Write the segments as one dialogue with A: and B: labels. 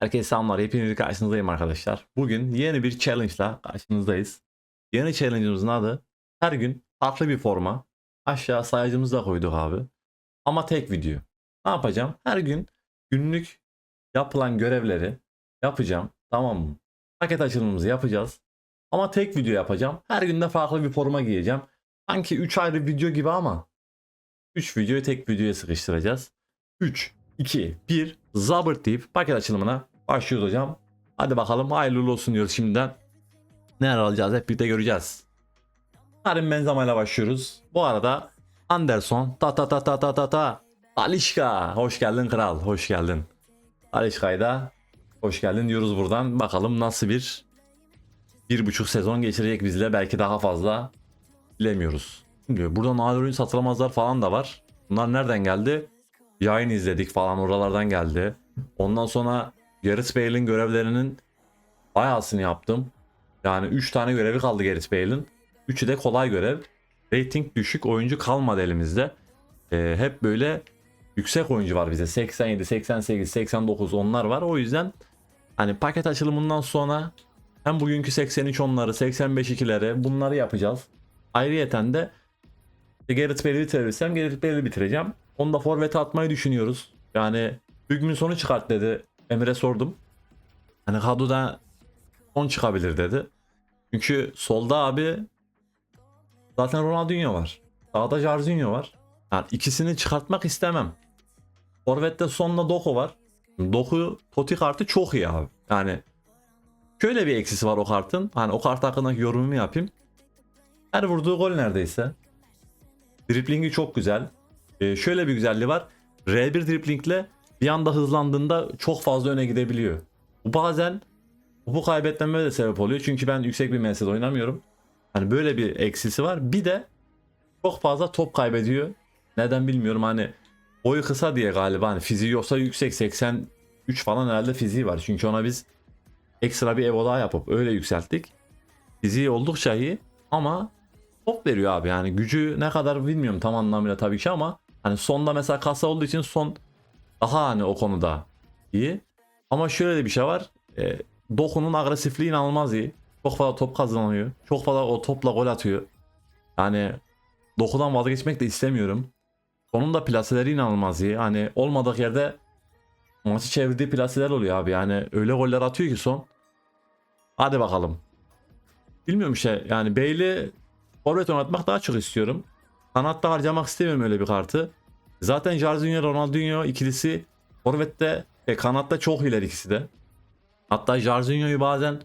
A: Herkese selamlar. Hepiniz karşınızdayım arkadaşlar. Bugün yeni bir challenge ile karşınızdayız. Yeni challenge'ımızın adı her gün farklı bir forma. Aşağı sayacımızı da koyduk abi. Ama tek video. Ne yapacağım? Her gün günlük yapılan görevleri yapacağım. Tamam mı? Paket açılımımızı yapacağız. Ama tek video yapacağım. Her günde farklı bir forma giyeceğim. Sanki 3 ayrı video gibi ama 3 videoyu tek videoya sıkıştıracağız. 3, 2, 1 zabırt deyip paket açılımına başlıyoruz hocam. Hadi bakalım hayırlı olsun diyoruz şimdiden. Neler alacağız hep birlikte göreceğiz. Karim Benzema ile başlıyoruz. Bu arada Anderson ta ta ta ta ta ta ta Alişka hoş geldin kral hoş geldin. Alişka'yı da hoş geldin diyoruz buradan. Bakalım nasıl bir bir buçuk sezon geçirecek bizle belki daha fazla bilemiyoruz. Şimdi burada nadir oyun satılamazlar falan da var. Bunlar nereden geldi? Yayın izledik falan oralardan geldi. Ondan sonra Gareth Bale'in görevlerinin bayağısını yaptım. Yani 3 tane görevi kaldı Gareth Bale'in. Üçü de kolay görev. Rating düşük oyuncu kalmadı elimizde. Ee, hep böyle yüksek oyuncu var bize. 87, 88, 89 onlar var. O yüzden hani paket açılımından sonra hem bugünkü 83 onları, 85 ikileri bunları yapacağız. Ayrıyeten de Gareth Bale'i bitirirsem Gareth Bale'i bitireceğim. Onu da forvete atmayı düşünüyoruz. Yani hükmün sonu çıkart dedi. Emre sordum. Hani kadroda 10 çıkabilir dedi. Çünkü solda abi zaten Ronaldinho var. Sağda Jarzinho var. Yani ikisini çıkartmak istemem. Forvet'te sonunda Doku var. Doku Totti kartı çok iyi abi. Yani şöyle bir eksisi var o kartın. Hani o kart hakkındaki yorumumu yapayım. Her vurduğu gol neredeyse. Driplingi çok güzel. Ee, şöyle bir güzelliği var. R1 driplingle bir anda hızlandığında çok fazla öne gidebiliyor. Bu bazen bu kaybetmeme de sebep oluyor. Çünkü ben yüksek bir mesele oynamıyorum. Hani böyle bir eksisi var. Bir de çok fazla top kaybediyor. Neden bilmiyorum hani boyu kısa diye galiba hani fiziği yoksa yüksek 83 falan herhalde fiziği var. Çünkü ona biz ekstra bir evo daha yapıp öyle yükselttik. Fiziği oldukça iyi ama top veriyor abi yani gücü ne kadar bilmiyorum tam anlamıyla tabii ki ama hani sonda mesela kasa olduğu için son daha hani o konuda iyi. Ama şöyle de bir şey var. E, Doku'nun agresifliği inanılmaz iyi. Çok fazla top kazanıyor. Çok fazla o topla gol atıyor. Yani Doku'dan vazgeçmek de istemiyorum. Onun da plaseleri inanılmaz iyi. Hani olmadık yerde maçı çevirdiği plaseler oluyor abi. Yani öyle goller atıyor ki son. Hadi bakalım. Bilmiyorum işte yani Bale'i forvet oynatmak daha çok istiyorum. Kanatta harcamak istemiyorum öyle bir kartı. Zaten Jarzinho Ronaldinho ikilisi forvette e, kanatta çok ileri ikisi de. Hatta Jarzinho'yu bazen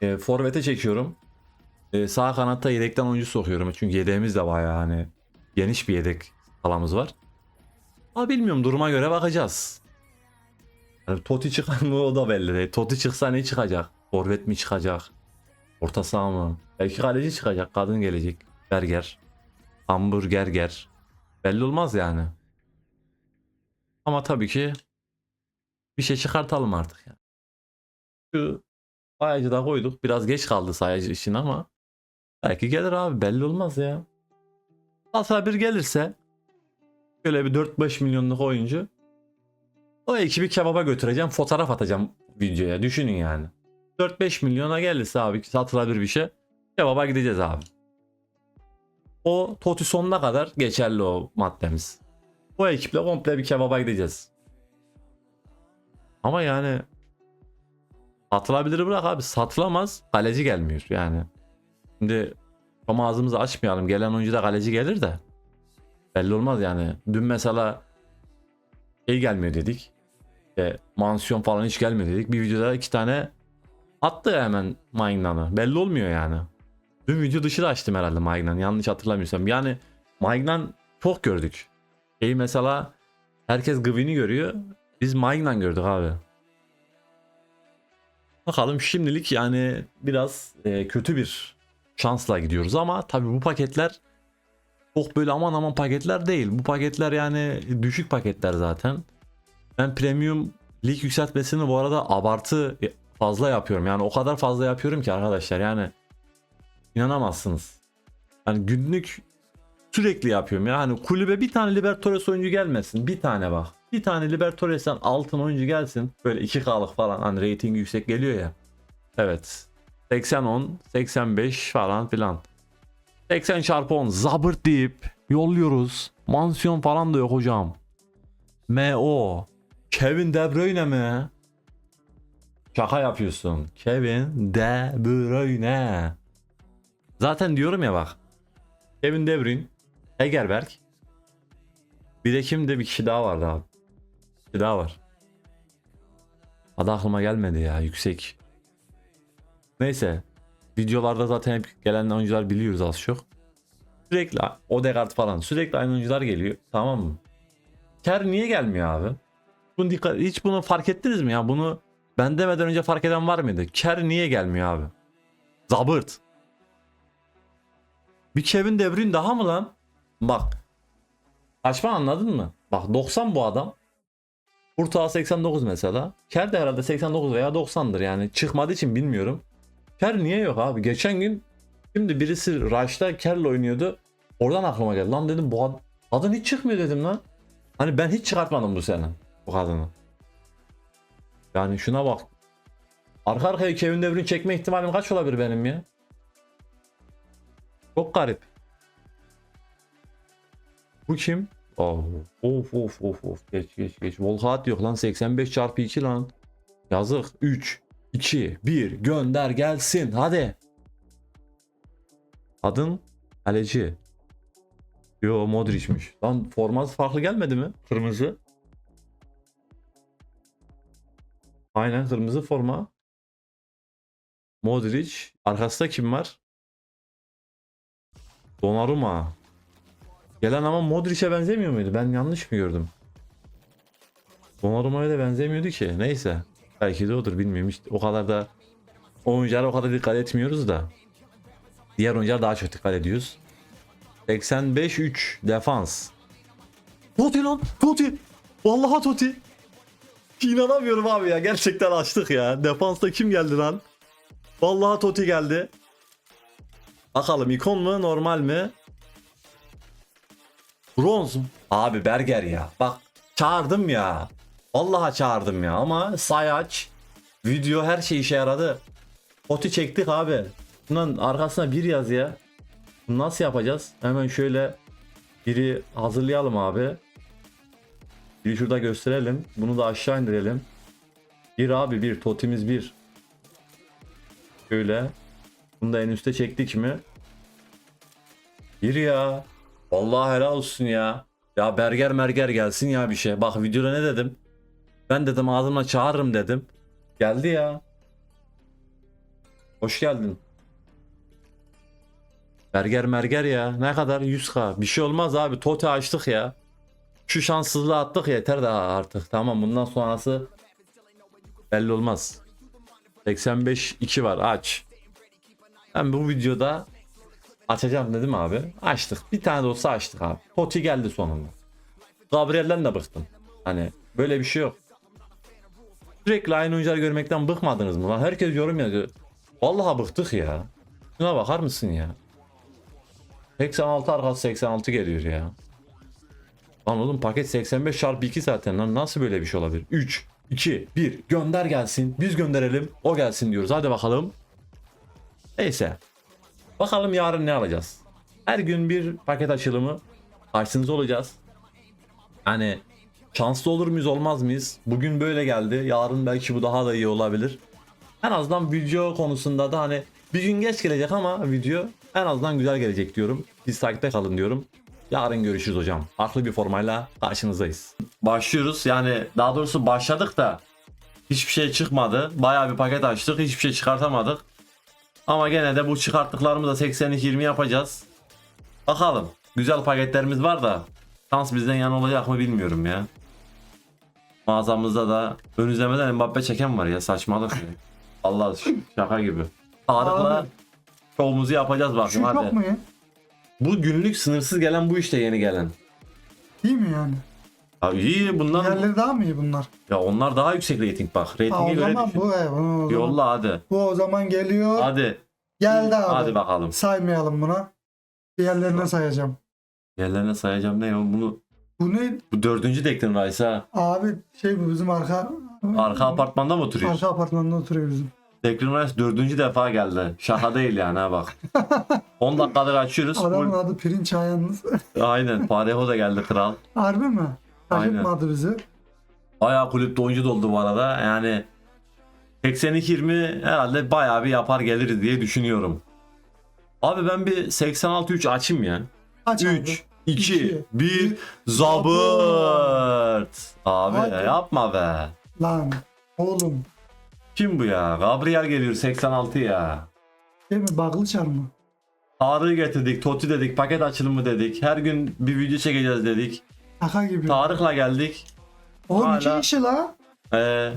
A: e, forvete çekiyorum. E, sağ kanatta yedekten oyuncu sokuyorum. Çünkü yedeğimiz de bayağı hani geniş bir yedek alanımız var. Ama bilmiyorum duruma göre bakacağız. Yani Totti çıkar mı o da belli değil. Totti çıksa ne çıkacak? Forvet mi çıkacak? Orta saha mı? Belki kaleci çıkacak. Kadın gelecek. Berger. Hamburger ger. Belli olmaz yani. Ama tabii ki bir şey çıkartalım artık yani. Şu sayacı da koyduk. Biraz geç kaldı sayacı için ama belki gelir abi belli olmaz ya. Asla bir gelirse şöyle bir 4-5 milyonluk oyuncu o ekibi kebaba götüreceğim fotoğraf atacağım videoya düşünün yani. 4-5 milyona gelirse abi satılabilir bir şey kebaba gideceğiz abi. O Totti sonuna kadar geçerli o maddemiz. Bu ekiple komple bir kebaba gideceğiz. Ama yani satılabilir bırak abi satılamaz kaleci gelmiyor yani. Şimdi ama ağzımızı açmayalım gelen oyuncu da kaleci gelir de belli olmaz yani. Dün mesela şey gelmiyor dedik. İşte mansiyon falan hiç gelmiyor dedik. Bir videoda iki tane attı hemen Magnan'ı. Belli olmuyor yani. Dün video dışı da açtım herhalde Magnan. Yanlış hatırlamıyorsam. Yani Magnan çok gördük. Şey mesela herkes Gwen'i görüyor. Biz Magnan gördük abi. Bakalım şimdilik yani biraz e, kötü bir şansla gidiyoruz ama tabii bu paketler çok böyle aman aman paketler değil. Bu paketler yani düşük paketler zaten. Ben premium lig yükseltmesini bu arada abartı fazla yapıyorum. Yani o kadar fazla yapıyorum ki arkadaşlar yani inanamazsınız. Yani günlük sürekli yapıyorum. Yani kulübe bir tane Libertadores oyuncu gelmesin. Bir tane bak. Bir tane Libertados'tan altın oyuncu gelsin. Böyle 2K'lık falan hani rating yüksek geliyor ya. Evet. 80-10, 85 falan filan. 80 çarpı 10 zabırt deyip yolluyoruz. Mansiyon falan da yok hocam. M.O. Kevin De Bruyne mi? Şaka yapıyorsun. Kevin De Bruyne. Zaten diyorum ya bak. Kevin De Bruyne, Hegerberg. Bir de kimde bir kişi daha vardı abi. Bir kişi daha var. Adı aklıma gelmedi ya yüksek. Neyse. Videolarda zaten hep gelen oyuncular biliyoruz az çok. Sürekli Odegaard falan sürekli aynı oyuncular geliyor. Tamam mı? Ker niye gelmiyor abi? Bunu dikkat, hiç bunu fark ettiniz mi ya? Bunu ben demeden önce fark eden var mıydı? Ker niye gelmiyor abi? Zabırt. Bir Kevin De Bruyne daha mı lan? Bak. Saçma anladın mı? Bak 90 bu adam. Kurtağı 89 mesela. Ker de herhalde 89 veya 90'dır yani. Çıkmadığı için bilmiyorum. Ker niye yok abi? Geçen gün şimdi birisi Rush'ta Ker'le oynuyordu. Oradan aklıma geldi. Lan dedim bu ad- kadın hiç çıkmıyor dedim lan. Hani ben hiç çıkartmadım bu sene bu kadını. Yani şuna bak. Arka arkaya Kevin De Bruyne çekme ihtimalim kaç olabilir benim ya? Çok garip. Bu kim? Oh, of of of of geç geç geç. Volkat yok lan 85 çarpı 2 lan. Yazık 3 2 1 gönder gelsin hadi. Adın Kaleci. Yo Modric'miş. Lan forması farklı gelmedi mi? Kırmızı. Aynen kırmızı forma. Modric. Arkasında kim var? Donnarumma. Gelen ama Modric'e benzemiyor muydu? Ben yanlış mı gördüm? Donnarumma'ya da benzemiyordu ki. Neyse. Belki de odur bilmiyorum. İşte o kadar da oyunculara o kadar dikkat etmiyoruz da. Diğer oyuncular daha çok dikkat ediyoruz. 85-3 defans. Totti lan Totti. Vallahi Totti. İnanamıyorum abi ya gerçekten açtık ya. Defansta kim geldi lan? Vallahi Totti geldi. Bakalım ikon mu normal mi? Bronz mu? Abi Berger ya. Bak çağırdım ya. Vallahi çağırdım ya ama sayaç video her şey işe yaradı. Totti çektik abi. Bundan arkasına bir yaz ya. Bunu nasıl yapacağız? Hemen şöyle biri hazırlayalım abi. Bir şurada gösterelim. Bunu da aşağı indirelim. Bir abi bir. Totimiz bir. Şöyle. Bunu da en üste çektik mi? Bir ya. Vallahi helal olsun ya. Ya berger merger gelsin ya bir şey. Bak videoda ne dedim? Ben dedim ağzımla çağırırım dedim. Geldi ya. Hoş geldin. Berger merger ya. Ne kadar? 100k. Bir şey olmaz abi. Tote açtık ya. Şu şanssızlığı attık yeter daha artık. Tamam bundan sonrası belli olmaz. 85 2 var aç. Ben bu videoda açacağım dedim abi. Açtık. Bir tane de olsa açtık abi. Totti geldi sonunda. Gabriel'den de bıktım. Hani böyle bir şey yok. Sürekli aynı oyuncuları görmekten bıkmadınız mı? Lan herkes yorum yazıyor. Vallahi bıktık ya. Şuna bakar mısın ya? 86 arkası 86 geliyor ya. Lan oğlum paket 85 çarpı 2 zaten lan nasıl böyle bir şey olabilir? 3, 2, 1 gönder gelsin. Biz gönderelim o gelsin diyoruz. Hadi bakalım. Neyse. Bakalım yarın ne alacağız. Her gün bir paket açılımı karşınızda olacağız. Hani şanslı olur muyuz olmaz mıyız? Bugün böyle geldi. Yarın belki bu daha da iyi olabilir. En azından video konusunda da hani bir gün geç gelecek ama video en azından güzel gelecek diyorum. Biz takipte kalın diyorum. Yarın görüşürüz hocam. Farklı bir formayla karşınızdayız. Başlıyoruz. Yani daha doğrusu başladık da hiçbir şey çıkmadı. Bayağı bir paket açtık. Hiçbir şey çıkartamadık. Ama gene de bu çıkarttıklarımızı da 82-20 yapacağız. Bakalım. Güzel paketlerimiz var da şans bizden yana olacak mı bilmiyorum ya. Mağazamızda da ön izlemeden Mbappe çeken var ya saçmalık ya. Allah şaka gibi. Tarık'la şovumuzu yapacağız
B: Şu
A: bakayım hadi.
B: yok mu ya?
A: Bu günlük sınırsız gelen bu işte yeni gelen.
B: Değil mi yani?
A: Abi iyi bundan
B: Diğerleri daha mı iyi bunlar?
A: ya onlar daha yüksek rating bak.
B: Ha,
A: Ratingi
B: o
A: göre
B: zaman
A: düşün.
B: bu he, bunu o zaman.
A: Yolla hadi.
B: Bu o zaman geliyor.
A: Hadi.
B: Geldi abi.
A: Hadi bakalım.
B: Saymayalım buna. Diğerlerine sayacağım.
A: Yerlerine sayacağım ne ya bunu
B: Bu ne?
A: Bu dördüncü Declan Rice ha.
B: Abi şey bu bizim arka
A: Arka apartmanda mı oturuyor?
B: arka apartmanda oturuyor bizim.
A: Declan Rice dördüncü defa geldi. Şaka değil yani ha bak. 10 dakikadır açıyoruz.
B: Adamın adı Pirinç Ayağınız.
A: Aynen. Parejo da geldi kral.
B: Harbi mi? Şaşırtmadı bizi.
A: Bayağı kulüpte oyuncu doldu bu arada. Yani 82-20 herhalde bayağı bir yapar geliriz diye düşünüyorum. Abi ben bir 86-3 açayım ya.
B: Aç abi.
A: 3, 2,
B: İki,
A: 1, Zabırt. Abi
B: Hadi.
A: yapma be.
B: Lan oğlum.
A: Kim bu ya? Gabriel geliyor 86 ya.
B: Değil mi? Bağlı çarmı.
A: Tarık'ı getirdik, Totti dedik, paket açılımı dedik. Her gün bir video çekeceğiz dedik.
B: Şaka gibi.
A: Tarık'la geldik.
B: Oğlum
A: hala-
B: iki kişi la.
A: Ee,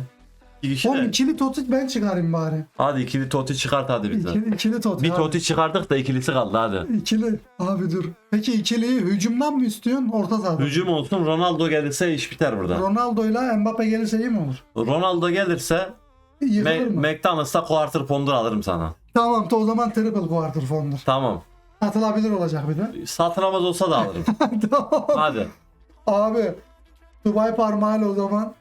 A: iki kişi
B: Oğlum
A: de.
B: ikili totit ben çıkarayım bari.
A: Hadi ikili Totti çıkart hadi bize.
B: İkili, ikili totit.
A: Bir
B: abi.
A: Totti çıkardık da ikilisi kaldı hadi.
B: İkili. Abi dur. Peki ikiliyi hücumdan mı istiyorsun? Orta sahadan. mı?
A: Hücum olsun Ronaldo gelirse iş biter burada.
B: Ronaldo'yla Mbappe gelirse iyi mi olur?
A: Ronaldo gelirse
B: Yıkılır mı?
A: McDonald's'a quarter pounder alırım sana.
B: tamam o zaman triple quarter fondur.
A: Tamam.
B: Atılabilir olacak bir de.
A: Satılamaz olsa da alırım.
B: tamam.
A: hadi.
B: Abi. Dubai parmağıyla o zaman.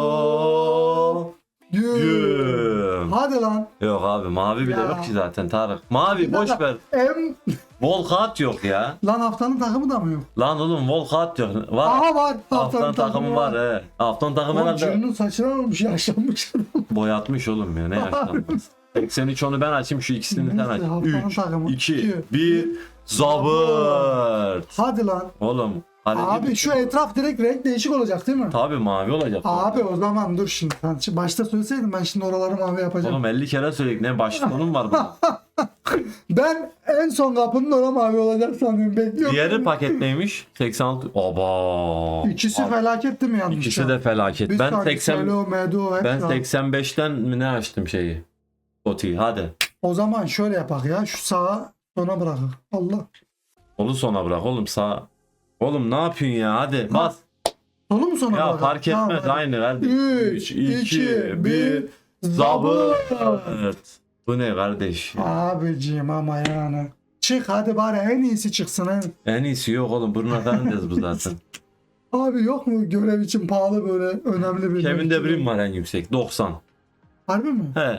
B: Oo. Güm.
A: Güm.
B: Hadi lan.
A: Yok abi mavi bile
B: Ya.
A: yok ki zaten Tarık. Mavi boş ver.
B: Em.
A: Volkat yok ya.
B: Lan haftanın takımı da mı yok?
A: Lan oğlum Volkat yok. Var.
B: Aha var.
A: Haftanın takımı var he. Haftanın takımı
B: Oğlum
A: herhalde
B: Cün'ün saçına olmuş yaşlanmış.
A: boyatmış oğlum ya ne yaşlanmaz. 83 onu ben açayım şu ikisini sen
B: Neyse,
A: aç.
B: haftanın
A: 3,
B: takımı.
A: 2,
B: İki.
A: 1, Zabırt.
B: Hadi lan.
A: Oğlum. kaleci-
B: Abi şu etraf direkt renk değişik olacak değil mi?
A: Tabii mavi olacak.
B: Abi o zaman dur şimdi. Şimdi başta söyleseydin ben şimdi oraları mavi yapacağım.
A: Oğlum 50 kere söyledik ne başlığı var bunun.
B: Ben en son kapının orada mavi olacak sanıyorum. Bekliyorum.
A: Diğeri paket neymiş? 86. Oba.
B: İkisi
A: Abi,
B: felaket değil mi yanlış?
A: İkisi de felaket. Ben
B: saniye,
A: 80
B: Selo, Medo, hep
A: ben
B: ya.
A: 85'ten mi ne açtım şeyi? Toti'yi hadi.
B: O zaman şöyle yapak ya. Şu sağa sona bırakın. Allah.
A: Onu sona bırak oğlum sağ. Oğlum ne yapıyorsun ya hadi bas.
B: Sonu mu sona
A: Ya
B: bırakın?
A: fark etmez
B: Tamam, hadi.
A: aynı kardeşim.
B: 3, 2, 1.
A: Zabı. Evet. Bu ne kardeş?
B: Abicim ama yani. Çık hadi bari en iyisi çıksın. En...
A: En iyisi yok oğlum buruna tanıyacağız bu zaten.
B: Abi yok mu görev için pahalı böyle önemli bir
A: Kevin De Bruyne var en yüksek 90.
B: Harbi mi?
A: He.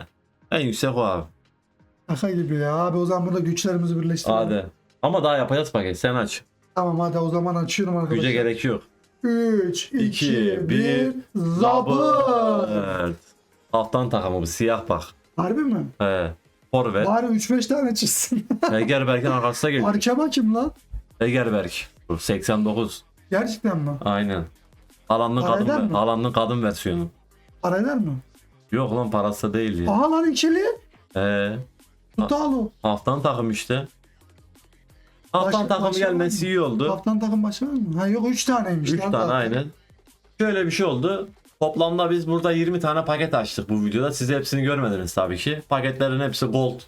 A: En yüksek o abi.
B: Şaka gibi ya. Abi o zaman burada güçlerimizi birleştirelim.
A: Hadi. Ama daha yapacağız paket sen aç.
B: Tamam hadi o zaman açıyorum arkadaşlar.
A: Güce gerek yok.
B: 3, 2,
A: İki,
B: 1.
A: bir,
B: Zabı.
A: Evet. Haftan takımı bu siyah bak.
B: Harbi mi?
A: He. Forvet.
B: Bari 3-5 tane çizsin.
A: Egerberk'in arkasına geliyor.
B: Arkama kim lan?
A: Egerberk. Bu 89.
B: Gerçekten mi?
A: Aynen.
B: Para eder
A: kadın,
B: mi?
A: Haaland'ın kadın versiyonu.
B: Para eder mi?
A: Yok lan parası değil ya.
B: Aha lan ikili.
A: Ee,
B: Tutalo.
A: haftan takım işte. Haftan
B: Başka-
A: takım
B: başka
A: gelmesi iyi oldu.
B: Haftan takım başı var mı? Ha yok 3 taneymiş.
A: 3
B: lan
A: tane
B: zaten.
A: aynen. Şöyle bir şey oldu. Toplamda biz burada 20 tane paket açtık bu videoda. Siz hepsini görmediniz tabii ki. Paketlerin hepsi gold.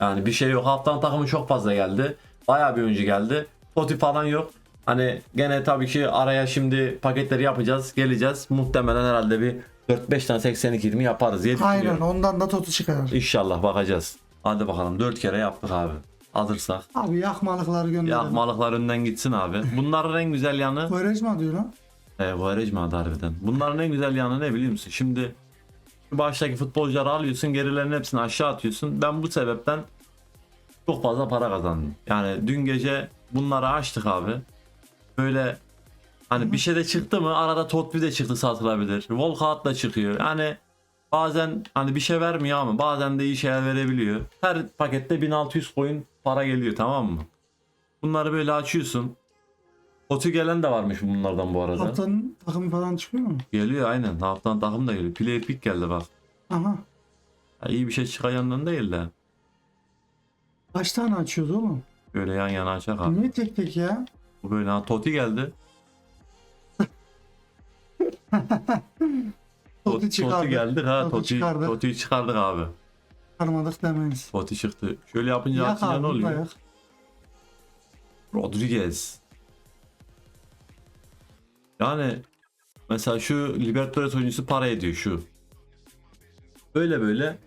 A: Yani bir şey yok. Haftan takımı çok fazla geldi. Bayağı bir oyuncu geldi. Poti falan yok. Hani gene tabii ki araya şimdi paketleri yapacağız. Geleceğiz. Muhtemelen herhalde bir 4-5 tane 82 20 yaparız diye
B: Aynen ondan da totu çıkar.
A: İnşallah bakacağız. Hadi bakalım 4 kere yaptık abi. Alırsak.
B: Abi yakmalıkları gönderelim.
A: Yakmalıklar önden gitsin abi. Bunların en güzel yanı
B: Koyrejma diyor lan.
A: e, Quaresma harbiden. Bunların en güzel yanı ne biliyor musun? Şimdi baştaki futbolcuları alıyorsun gerilerin hepsini aşağı atıyorsun. Ben bu sebepten çok fazla para kazandım. Yani dün gece bunları açtık abi. Böyle hani bir şey de çıktı mı arada Totbi de çıktı satılabilir. Volkat da çıkıyor. Yani bazen hani bir şey vermiyor ama bazen de iyi şeyler verebiliyor. Her pakette 1600 coin para geliyor tamam mı? Bunları böyle açıyorsun. Otu gelen de varmış bunlardan bu arada.
B: Haftanın takımı falan çıkıyor mu?
A: Geliyor aynen. Haftan takım da geliyor. Play pick geldi bak.
B: Aha.
A: Ya iyi bir şey çıkayandan değil de.
B: Kaç tane açıyoruz oğlum?
A: Böyle yan yana açak abi.
B: Niye tek tek ya?
A: Bu böyle ha Toti geldi.
B: Totu
A: Toti,
B: çıkardık.
A: geldi ha.
B: Toti
A: Toti,
B: çıkardık.
A: Toti'yi çıkardık abi.
B: Çıkarmadık demeyiz.
A: Toti çıktı. Şöyle yapınca
B: Yak
A: açınca
B: abi
A: ne oluyor?
B: yak.
A: Rodriguez. Yani mesela şu Libertadores oyuncusu para ediyor şu. Böyle böyle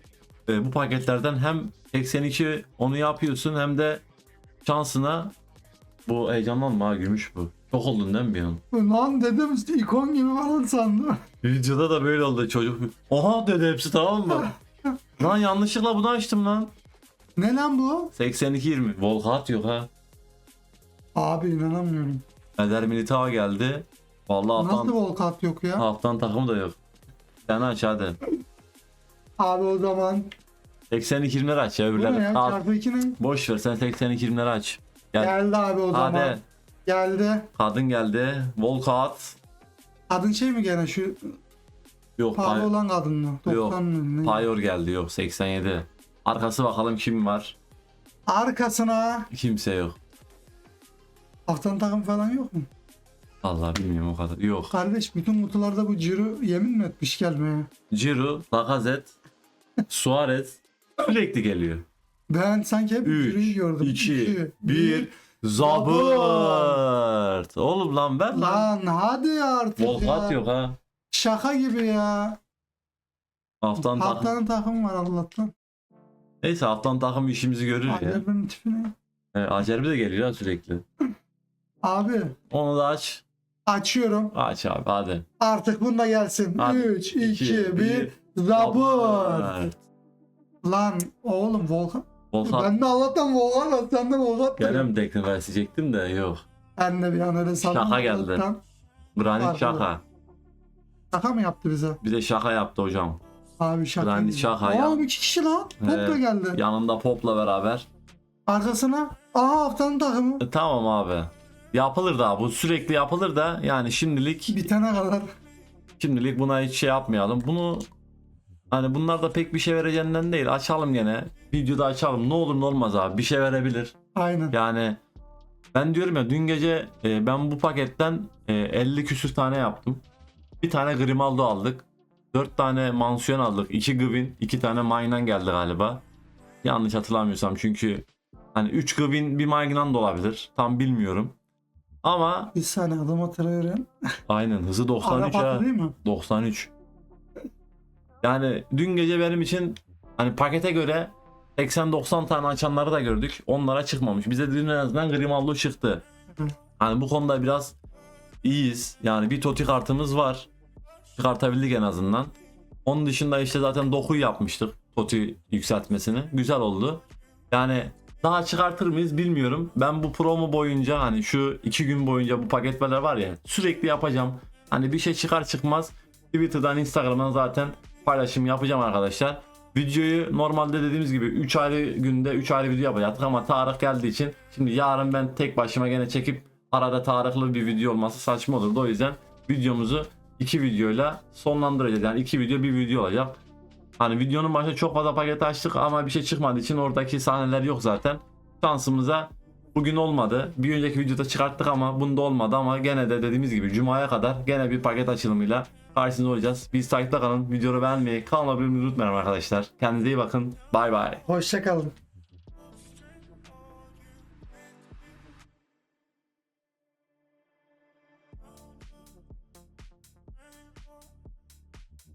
A: e, bu paketlerden hem 82 onu yapıyorsun hem de şansına Bu heyecanlanma ha gümüş bu. Çok oldun değil mi bir an?
B: Lan dedim işte ikon gibi falan sandım.
A: Videoda da böyle oldu çocuk. Oha dedi hepsi tamam mı? lan yanlışlıkla bunu açtım lan.
B: Ne lan bu?
A: 82-20. Volkat yok ha.
B: Abi inanamıyorum.
A: Eder Militao geldi. Vallahi
B: Nasıl
A: haftan,
B: volkat yok ya?
A: haftan takımı da yok. Sen aç hadi.
B: Abi o zaman
A: 82-20'leri aç ya
B: bu ne
A: öbürleri.
B: ya?
A: Al.
B: Çarpı 2 ne?
A: Boş ver sen 82-20'leri aç. Gel.
B: Geldi abi o zaman.
A: Hadi.
B: Geldi.
A: Kadın geldi. Volkat.
B: Kadın şey mi gene şu
A: Yok.
B: pahalı
A: Pay-
B: olan kadın mı?
A: Yok.
B: 90 mı? Ne?
A: Payor geldi yok 87. Arkası bakalım kim var.
B: Arkasına
A: Kimse yok.
B: haftanın takım falan yok mu?
A: Allah bilmiyorum o kadar. Yok.
B: Kardeş bütün kutularda bu Ciro yemin mi etmiş gelmeye?
A: Ciro, Lacazette, Suarez sürekli geliyor.
B: Ben sanki hep Ciro'yu
A: 3,
B: gördüm.
A: 2, 1, Zabırt. Oğlum lan ver lan.
B: Lan hadi artık
A: Volkat
B: ya.
A: yok ha.
B: Şaka gibi ya.
A: Haftan takım.
B: Haftanın takımı var Allah'tan.
A: Neyse haftan takım işimizi görür ya.
B: Acerbe'nin tipi ne?
A: E, Acerbi de geliyor ha sürekli.
B: Abi
A: Onu da aç.
B: açıyorum.
A: Aç abi hadi.
B: Artık bunu da gelsin.
A: Hadi.
B: 3, 2,
A: İki,
B: 1.
A: bir.
B: Zabır.
A: Evet.
B: Lan oğlum Volkan.
A: Volkan
B: Ben de Allah'tan Volkan var. Sen de Volkan
A: mi tekne versecektim de yok.
B: Ben de bir an öyle sandım.
A: Şaka geldi. Granit
B: Farklı.
A: şaka.
B: Şaka mı yaptı bize?
A: Bize şaka yaptı hocam.
B: Abi şaka.
A: Granit şaka ya.
B: iki kişi lan. Topla
A: Evet.
B: geldi.
A: Yanında Pop'la beraber.
B: Arkasına. Aa haftanın takımı.
A: E, tamam abi. Yapılır da bu sürekli yapılır da yani şimdilik
B: Bitene kadar.
A: şimdilik buna hiç şey yapmayalım. Bunu hani bunlar da pek bir şey vereceğinden değil. Açalım gene. Videoda açalım. Ne olur ne olmaz abi. Bir şey verebilir.
B: Aynen.
A: Yani ben diyorum ya dün gece e, ben bu paketten e, 50 küsür tane yaptım. Bir tane Grimaldo aldık. 4 tane mansiyon aldık. 2 Gvin, 2 tane Maynan geldi galiba. Yanlış hatırlamıyorsam çünkü hani 3 Gvin bir Maynan da olabilir. Tam bilmiyorum. Ama
B: Bir saniye adam hatırlıyorum.
A: aynen hızı 93
B: Arap
A: ha.
B: atı değil mi?
A: 93. Yani dün gece benim için hani pakete göre 80-90 tane açanları da gördük. Onlara çıkmamış. Bize dün en azından Grimaldo çıktı. Hani bu konuda biraz iyiyiz. Yani bir Toti kartımız var. Çıkartabildik en azından. Onun dışında işte zaten dokuyu yapmıştık. Toti yükseltmesini. Güzel oldu. Yani daha çıkartır mıyız bilmiyorum. Ben bu promo boyunca hani şu iki gün boyunca bu paketler var ya sürekli yapacağım. Hani bir şey çıkar çıkmaz Twitter'dan Instagram'dan zaten paylaşım yapacağım arkadaşlar. Videoyu normalde dediğimiz gibi 3 ayrı günde 3 ayrı video yapacaktık ama Tarık geldiği için şimdi yarın ben tek başıma gene çekip arada Tarık'lı bir video olması saçma olurdu. O yüzden videomuzu iki videoyla sonlandıracağız. Yani iki video bir video olacak. Hani videonun başında çok fazla paket açtık ama bir şey çıkmadığı için oradaki sahneler yok zaten. Şansımıza bugün olmadı. Bir önceki videoda çıkarttık ama bunda olmadı ama gene de dediğimiz gibi Cuma'ya kadar gene bir paket açılımıyla karşınızda olacağız. Biz takipte kalın. Videoyu beğenmeyi, kanala abone olmayı unutmayın arkadaşlar. Kendinize iyi bakın. Bay bay.
B: Hoşçakalın.